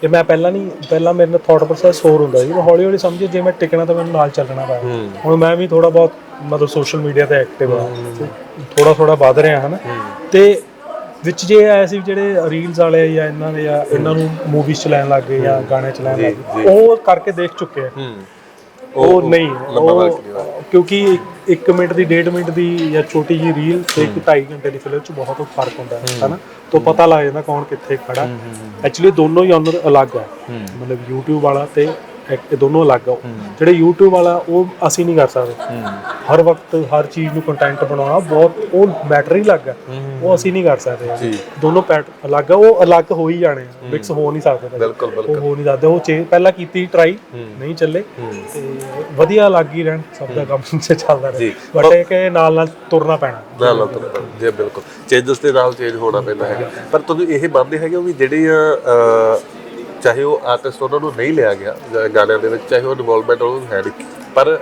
[SPEAKER 1] ਇਹ ਮੈਂ ਪਹਿਲਾਂ ਨਹੀਂ ਪਹਿਲਾਂ ਮੇਰੇ ਨਾਲ ਥਾਟ ਪ੍ਰੋਸੈਸ ਹੋਰ ਹੁੰਦਾ ਸੀ। ਮੈਂ ਹੌਲੀ ਹੌਲੀ ਸਮਝੀ ਜੇ ਮੈਂ ਟਿਕਣਾ ਤਾਂ ਮੈਨੂੰ ਨਾਲ ਚੱਲਣਾ ਪਿਆ ਹੁਣ ਮੈਂ ਵੀ ਥੋੜਾ ਬਹੁਤ ਮਤਲਬ ਸੋਸ਼ਲ ਮੀਡੀਆ ਤੇ ਐਕਟਿਵ ਆ। ਥੋੜਾ ਥੋੜਾ ਵੱਧ ਰਿਹਾ ਹਨ। ਤੇ ਵਿੱਚ ਜੇ ਆਇਆ ਸੀ ਜਿਹੜੇ ਰੀਲਸ ਵਾਲੇ ਆ ਜਾਂ ਇਹਨਾਂ ਦੇ ਜਾਂ ਇਹਨਾਂ ਨੂੰ ਮੂਵੀਜ਼ ਚ ਲੈਣ ਲੱਗ ਗਏ ਜਾਂ ਗਾਣੇ ਚ ਲੈਣ ਲੱਗ ਗਏ ਉਹ ਕਰਕੇ ਦੇਖ ਚੁੱਕੇ ਆ। ਉਹ ਨਹੀਂ ਉਹ ਕਿਉਂਕਿ 1 ਮਿੰਟ ਦੀ 1.5 ਮਿੰਟ ਦੀ ਜਾਂ ਛੋਟੀ ਜੀ ਰੀਲ ਤੇ ਇੱਕ 2.5 ਘੰਟੇ ਦੀ ਫਿਲਮ ਚ ਬਹੁਤ ਫ਼ਰਕ ਹੁੰਦਾ ਹੈ ਹਨਾ? ਤੋਂ ਪਤਾ ਲੱਗ ਜਾਂਦਾ ਕੌਣ ਕਿੱਥੇ ਖੜਾ। ਐਕਚੁਅਲੀ ਦੋਨੋਂ ਹੀ ਅਲੱਗ ਹੈ। ਮਤਲਬ YouTube ਵਾਲਾ ਤੇ ਇਹ ਦੋਨੋਂ ਅਲੱਗ ਆ ਜਿਹੜੇ YouTube ਵਾਲਾ ਉਹ ਅਸੀਂ ਨਹੀਂ ਕਰ ਸਕਦੇ। ਹਰ ਵਕਤ ਹਰ ਚੀਜ਼ ਨੂੰ ਕੰਟੈਂਟ ਬਣਾਉਣਾ ਬਹੁਤ ਉਹ ਮੈਟਰ ਹੀ ਅਲੱਗ ਹੈ ਉਹ ਅਸੀਂ ਨਹੀਂ ਕਰ ਸਕਦੇ। ਦੋਨੋਂ ਪੈਟ ਅਲੱਗ ਆ ਉਹ ਅਲੱਗ ਹੋ ਹੀ ਜਾਣੇ ਮਿਕਸ ਹੋ ਨਹੀਂ ਸਕਦੇ ਕਦੇ।
[SPEAKER 2] ਬਿਲਕੁਲ ਬਿਲਕੁਲ।
[SPEAKER 1] ਉਹ ਹੋ ਨਹੀਂ ਸਕਦੇ। ਉਹ ਚੇ ਪਹਿਲਾਂ ਕੀਤੀ ਟਰਾਈ ਨਹੀਂ ਚੱਲੇ। ਤੇ ਵਧੀਆ ਲੱਗ ਹੀ ਰਹਿਣ ਸਭ ਦਾ ਕੰਮ [LAUGHS] ਚੱਲਦਾ ਰਹੇ। ਬਟ ਇਹ ਕਿ ਨਾਲ ਨਾਲ ਤੁਰਨਾ ਪੈਣਾ।
[SPEAKER 2] ਨਾ ਨਾ ਤਾਂ ਜੀ ਬਿਲਕੁਲ। ਚੇਂਜਸ ਦੇ ਨਾਲ ਚੇਂਜ ਹੋਣਾ ਪੈਂਦਾ ਹੈਗਾ। ਪਰ ਤੁਸੀਂ ਇਹ ਮੰਨਦੇ ਹੈਗੇ ਵੀ ਜਿਹੜੀ ਚਾਹੇ ਉਹ ਆਰਟਿਸਟ ਉਹਨਾਂ ਨੂੰ ਨਹੀਂ ਲਿਆ ਗਿਆ ਗਾਣਿਆਂ ਦੇ ਵਿੱਚ ਚਾਹੇ ਉਹ ਇਨਵੋਲਵਮੈਂਟ ਉਹਨਾਂ ਨੂੰ ਹੈ ਨਹੀਂ। ਪਰ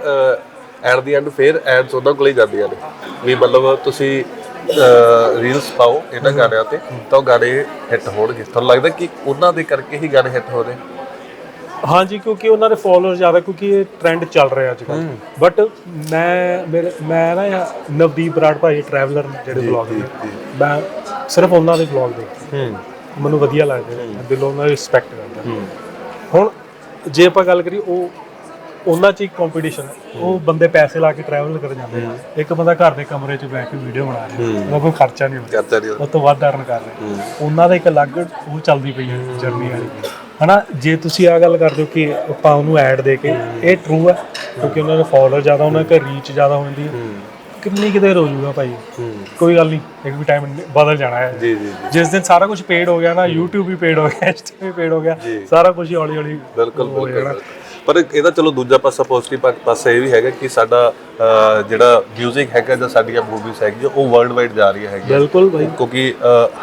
[SPEAKER 2] ਐਟ ਦੀ ਐਂਡ ਫੇਰ ਐਡਸ ਉਹਨਾਂ ਕੋਲ ਹੀ ਜਾਂਦੀਆਂ ਨੇ। ਵੀ ਮਤਲਬ ਤੁਸੀਂ ਰੀਲਸ ਪਾਓ ਇਹਨਾਂ ਗਾਣਿਆਂ ਤੇ ਤਾਂ ਉਹ ਗਾਣੇ ਹਿੱਟ ਹੋਣਗੇ। ਤੁਹਾਨੂੰ ਲੱਗਦਾ ਕਿ ਉਹਨਾਂ ਦੇ ਕਰਕੇ ਹੀ ਗਾਣੇ ਹਿੱਟ ਹੋ ਰਹੇ?
[SPEAKER 1] ਹਾਂਜੀ ਕਿਉਂਕਿ ਉਹਨਾਂ ਦੇ ਫਾਲੋਅਰ ਜ਼ਿਆਦਾ ਕਿਉਂਕਿ ਇਹ ਟ੍ਰੈਂਡ ਚੱਲ ਰਿਹਾ ਅੱਜ ਕੱਲ੍ਹ ਬਟ ਮੈਂ ਮੇਰੇ ਮੈਂ ਨਾ ਨਵਦੀਪ ਬਰਾੜ ਭਾਈ ਟਰੈਵਲਰ ਜਿਹੜੇ ਬਲੌਗ ਨੇ ਮੈਂ ਸਿਰਫ ਉਹਨਾਂ ਦੇ ਬਲੌਗ ਦੇਖਦਾ
[SPEAKER 2] ਹੂੰ
[SPEAKER 1] ਮੈਨੂੰ ਵਧੀਆ ਲੱਗਦੇ ਨੇ ਮੈਂ ਦਿਲੋਂ ਉਹਨਾਂ ਦੀ ਰਿਸਪੈਕਟ ਕਰਦਾ ਹੁਣ ਜੇ ਆਪਾਂ ਗੱਲ ਕਰੀ ਉਹ ਉਹਨਾਂ 'ਚ ਇੱਕ ਕੰਪੀਟੀਸ਼ਨ ਉਹ ਬੰਦੇ ਪੈਸੇ ਲਾ ਕੇ ਟਰੈਵਲ ਕਰ ਜਾਂਦੇ ਆ ਇੱਕ ਬੰਦਾ ਘਰ ਦੇ ਕਮਰੇ 'ਚ ਬੈਠ ਕੇ ਵੀਡੀਓ ਬਣਾ ਰਿਹਾ। ਉਹਦਾ ਕੋਈ ਖਰਚਾ ਨਹੀਂ ਹੁੰਦਾ।
[SPEAKER 2] ਨਹੀਂ
[SPEAKER 1] ਉਹ ਤੋਂ ਵੱਧ ਅਰਨ ਕਰ ਰਹੇ। ਉਹਨਾਂ ਦਾ ਇੱਕ ਅਲੱਗ ਉਹ ਚੱਲਦੀ ਪਈ ਹੈ ਜਰਨੀ ਵਾਲੀ। ਹਨਾ ਜੇ ਤੁਸੀਂ ਆ ਗੱਲ ਕਰਦੇ ਹੋ ਕਿ ਆਪਾਂ ਉਹਨੂੰ ਐਡ ਦੇ ਕੇ ਇਹ ਟਰੂ ਹੈ ਕਿਉਂਕਿ ਉਹਨਾਂ ਦੇ ਫਾਲੋਅਰ ਜ਼ਿਆਦਾ ਉਹਨਾਂ ਦਾ ਰੀਚ ਜ਼ਿਆਦਾ ਹੋ। ਜਾਂਦੀ ਹੈ। ਕਿੰਨੀ ਕਿਤੇ ਹੋ ਜਾਊਗਾ ਭਾਈ? ਕੋਈ ਗੱਲ ਨਹੀਂ ਇੱਕ ਵੀ ਟਾਈਮ ਬਦਲ ਜਾਣਾ ਹੈ।
[SPEAKER 2] ਜੀ ਜੀ
[SPEAKER 1] ਜਿਸ ਦਿਨ ਸਾਰਾ ਕੁਝ ਪੇਡ ਹੋ ਗਿਆ ਨਾ YouTube ਵੀ ਪੇਡ ਹੋ ਗਿਆ Insta ਵੀ ਪੇਡ ਹੋ ਗਿਆ ਸਾਰਾ ਕੁਝ ਹੌਲੀ ਹੌਲੀ
[SPEAKER 2] ਬਿਲਕੁਲ ਬਿਲਕੁਲ। ਪਰ ਇਹਦਾ ਚਲੋ ਦੂਜਾ ਪਾਸਾ ਪੋਜ਼ਿਟਿਵ ਪਾਸਾ ਇਹ ਵੀ ਹੈਗਾ ਕਿ ਸਾਡਾ ਜਿਹੜਾ 뮤직 ਹੈਗਾ ਜਾਂ ਸਾਡੀਆਂ ਮੂਵੀਜ਼ ਹੈਗੀਆਂ ਉਹ ਵਰਲਡ ਵਾਈਡ ਜਾ ਰਹੀਆਂ ਹੈਗੀਆਂ।
[SPEAKER 1] ਬਿਲਕੁਲ ਭਾਈ
[SPEAKER 2] ਕਿਉਂਕਿ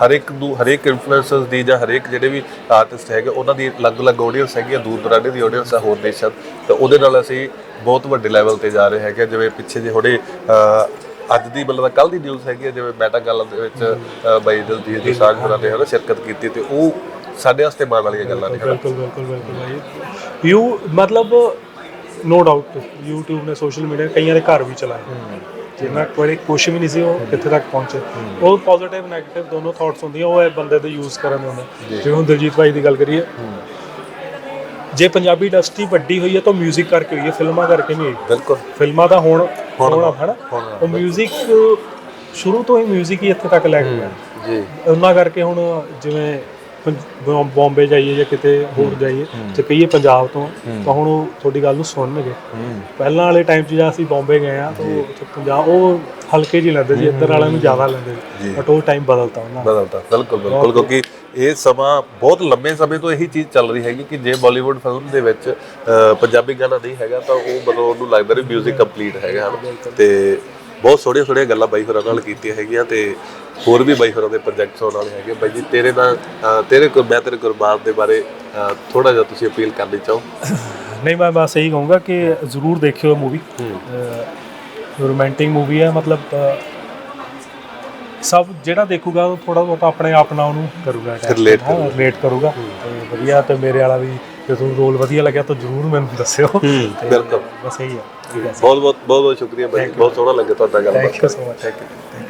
[SPEAKER 2] ਹਰ ਇੱਕ ਨੂੰ ਹਰੇਕ ਇਨਫਲੂਐਂਸਰਸ ਦੀ ਜਾਂ ਹਰੇਕ ਜਿਹੜੇ ਵੀ ਆਰਟਿਸਟ ਹੈਗੇ ਉਹਨਾਂ ਦੀ ਅਲੱਗ-ਅਲੱਗ ਆਡੀਅנס ਹੈਗੀ ਆ ਦੂਰ ਦੁਰਾਡੇ ਦੀ ਆਡੀਅנס ਆ ਹੋਰ ਦੇਸ਼ਾਂ। ਤੇ ਉਹਦੇ ਨਾਲ ਅਸੀਂ ਬਹੁਤ ਵੱਡੇ ਲੈਵਲ ਤੇ ਜਾ ਰਹੇ ਹੈਗੇ ਜਿਵੇਂ ਪਿੱਛੇ ਜੇ ਹੋੜੇ ਅੱਜ ਦੀ ਮਤਲਬ ਕੱਲ ਦੀ ਨਿਊਜ਼ ਹੈਗੀ ਜਿਵੇਂ ਮੈਟਾ ਗੱਲ ਦੇ ਵਿੱਚ ਬਾਈ ਦਿਲਜੀਤ ਦੀ ਹੋਰਾਂ ਨੇ ਹਨਾ ਸ਼ਿਰਕਤ ਕੀਤੀ ਤੇ ਉਹ ਸਾਡੇ ਵਾਸਤੇ ਮਾਣ ਵਾਲੀਆਂ ਗੱਲਾਂ ਨੇ
[SPEAKER 1] ਬਿਲਕੁਲ ਬਿਲਕੁਲ ਬਿਲਕੁਲ ਭਾਈ। ਯੂ ਮਤਲਬ ਨੋ ਡਾਊਟ YouTube ਨੇ ਸੋਸ਼ਲ ਮੀਡੀਆ ਕਈਆਂ ਦੇ ਘਰ ਵੀ ਚਲਾਇਆ ਜਿੰਨਾ ਕੋਈ ਕੁਝ ਵੀ ਨਹੀਂ ਸੀ ਉਹ ਕਿੱਥੇ ਤੱਕ ਪਹੁੰਚੇ? ਉਹ ਪੋਜ਼ਿਟਿਵ 네ਗੇਟਿਵ ਦੋਨੋਂ ਥਾਟਸ ਹੁੰਦੀਆਂ ਉਹ ਇਹ ਬੰਦੇ ਦੇ ਯੂਜ਼ ਕਰਨ ਦੇ ਹੁੰਦੇ ਜਿਵੇਂ ਹੁਣ ਦਿਲਜੀਤ ਭਾਈ ਦੀ ਗੱਲ ਕਰੀਏ। ਜੇ ਪੰਜਾਬੀ ਇੰਡਸਟਰੀ ਵੱਡੀ ਹੋਈ ਹੈ ਤਾਂ 뮤직 ਕਰਕੇ ਹੋਈ ਹੈ ਫਿਲਮਾਂ ਕਰਕੇ ਨਹੀਂ ਹੋਈ।
[SPEAKER 2] ਬਿਲਕੁਲ।
[SPEAKER 1] ਫਿਲਮਾਂ ਦਾ ਹੁਣ
[SPEAKER 2] ਹੋਣਾ
[SPEAKER 1] ਹੈ
[SPEAKER 2] ਨਾ?
[SPEAKER 1] ਉਹ 뮤직 ਸ਼ੁਰੂ ਤੋਂ ਹੀ 뮤직 ਹੀ ਇੱਥੇ ਤੱਕ ਲੈ ਕੇ ਗਿਆ।
[SPEAKER 2] ਜੀ।
[SPEAKER 1] ਉਹਨਾਂ ਕਰਕੇ ਹੁਣ ਜਿਵੇਂ ਪੰਜ- ਬੰਬੇ ਜਾਈਏ ਜਾਂ ਕਿਤੇ ਹੋਰ ਜਾਈਏ ਤੇ ਕਹੀਏ ਪੰਜਾਬ ਤੋਂ ਤਾਂ ਹੁਣ ਉਹ ਤੁਹਾਡੀ ਗੱਲ ਨੂੰ ਸੁਣਨਗੇ। ਪਹਿਲਾਂ ਵਾਲੇ ਟਾਈਮ 'ਚ ਜਦ ਅਸੀਂ ਬੰਬੇ ਗਏ ਆ ਤਾਂ ਉਹ ਉੱਥੇ ਪੰਜਾਬ ਉਹ ਹਲਕੇ ਜਿਹੀ ਲੈਂਦੇ ਸੀ ਇੱਧਰ ਵਾਲਿਆਂ ਨੂੰ ਜ਼ਿਆਦਾ ਲੈਂਦੇ ਸੀ ਬਟ ਉਹ ਟਾਈਮ ਬਦਲਤਾ ਉਹਨਾਂ।
[SPEAKER 2] ਬਦਲਦਾ ਬਿਲਕੁਲ ਬਿਲਕੁਲ ਕਿਉਂਕਿ ਇਹ ਸਮਾਂ ਬਹੁਤ ਲੰਬੇ ਸਮੇਂ ਤੋਂ ਇਹੀ ਚੀਜ਼ ਚੱਲ ਰਹੀ ਹੈਗੀ ਕਿ ਜੇ ਬਾਲੀਵੁੱਡ ਫਿਲਮ ਦੇ ਵਿੱਚ ਪੰਜਾਬੀ ਗਾਣਾ ਨਹੀਂ ਹੈਗਾ ਤਾਂ ਉਹ ਮਤਲਬ ਉਹਨੂੰ ਲੱਗਦਾ ਵੀ 뮤직 ਕੰਪਲੀਟ ਹੈਗਾ ਹਨ। ਤੇ ਬਹੁਤ ਸੋਹਣੀਆਂ ਸੋਹਣੀਆਂ ਗੱਲਾਂ ਬਾਈ ਹੋਰਾਂ ਨਾਲ ਕੀਤੀਆਂ ਹੈਗੀਆਂ ਤੇ ਹੋਰ ਵੀ ਬਾਈ ਹੋਰਾਂ ਦੇ ਪ੍ਰੋਜੈਕਟਸ ਹੋਣ ਵਾਲੇ ਹੈਗੇ। ਬਾਈ ਜੀ ਤੇਰੇ ਅ, ਤੇਰੇ ਕੋਲ ਮੈਂ ਤੇਰੇ ਗੁਰਬਾਨ ਦੇ ਬਾਰੇ ਥੋੜਾ ਜਿਹਾ ਤੁਸੀਂ ਅਪੀਲ ਕਰਨੀ ਚਾਹੋ। [COUGHS]
[SPEAKER 1] ਨਹੀਂ ਮੈਂ ਬਸ ਇਹੀ ਕਹੂੰਗਾ ਕਿ ਜ਼ਰੂਰ ਦੇਖਿਓ ਮੂਵੀ ਰੋਮਾਂਟਿਕ ਮੂਵੀ ਹੈ ਮਤਲਬ ਸਭ ਜਿਹੜਾ ਦੇਖੂਗਾ ਉਹ ਥੋੜਾ ਬਹੁਤ ਆਪਣੇ ਆਪ ਨਾਲ ਉਹਨੂੰ ਕਰੂਗਾ। ਰਿਲੇਟ ਕਰੂਗਾ। ਤੇ ਵਧੀਆ ਤੇ ਮੇਰੇ ਵਾਲਾ ਵੀ ਜੇ ਤੁਹਾਨੂੰ ਰੋਲ ਵਧੀਆ ਲੱਗਿਆ ਤਾਂ ਜ਼ਰੂਰ ਮੈਨੂੰ ਦੱਸਿਓ। ਤੇ
[SPEAKER 2] ਬਿਲਕੁਲ।
[SPEAKER 1] ਬਸ ਇਹੀ ਹੈ
[SPEAKER 2] ਬਹੁਤ ਬਹੁਤ ਬਹੁਤ ਬਹੁਤ ਸ਼ੁਕਰੀਆ। ਬਹੁਤ ਸੋਹਣਾ ਲੱਗਿਆ ਤੁਹਾਡਾ ਗੱਲਬਾਤ
[SPEAKER 1] thank you so much thank you